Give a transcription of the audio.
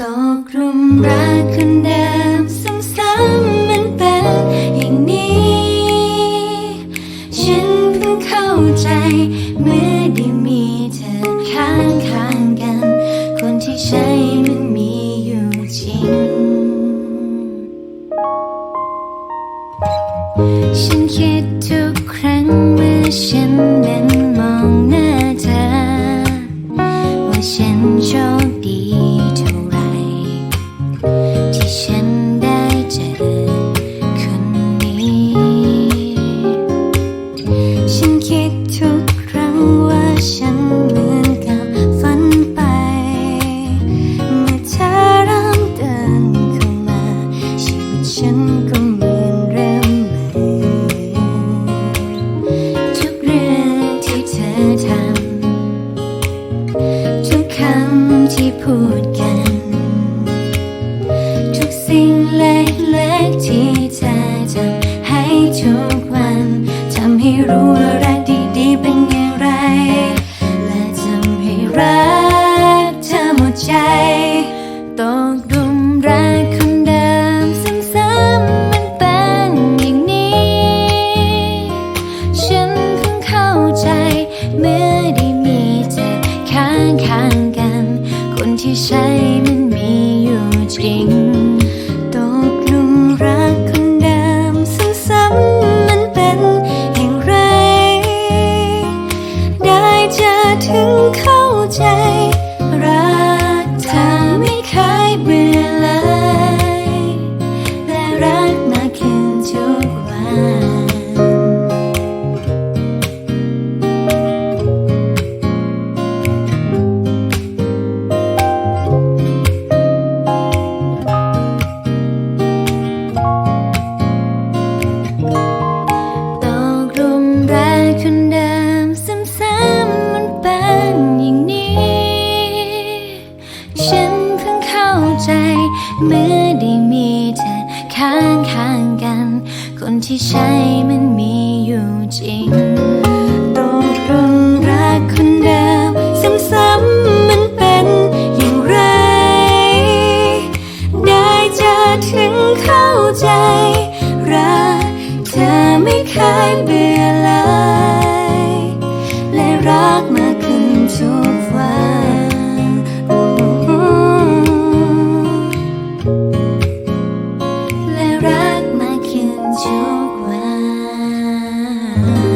ตกหลุมรักคนเดิมซ้ำๆมันเป็นอย่างนี้ ฉันเพิ่งเข้าใจเมื่อได้มีเธอข้างข้างกัน คนที่ใช่มันมีอยู่จริง ฉันคิดทุกครั้งเมื่อฉันนั้นมองหน้าเธอ ว่าฉันโชคดีเท่า พูดกัน ทุกสิ่งเล็กๆที่เธอทำให้ทุกวันทำให้รู้ ที่ใช่มันมีอยู่จริง ตกหลุมรักคนเดิมซ้ำๆมันเป็นอย่างไร ได้จะถึงเข้าใจ เมื่อได้มีเธอข้างข้างกัน คนที่ใช่มันมีอยู่จริงตกลุมรักคนเดิมซ้ำๆมันเป็นอย่างไร ได้เจอถึงเข้าใจ รักเธอไม่เคยเบื่อเลย Mm-hmm.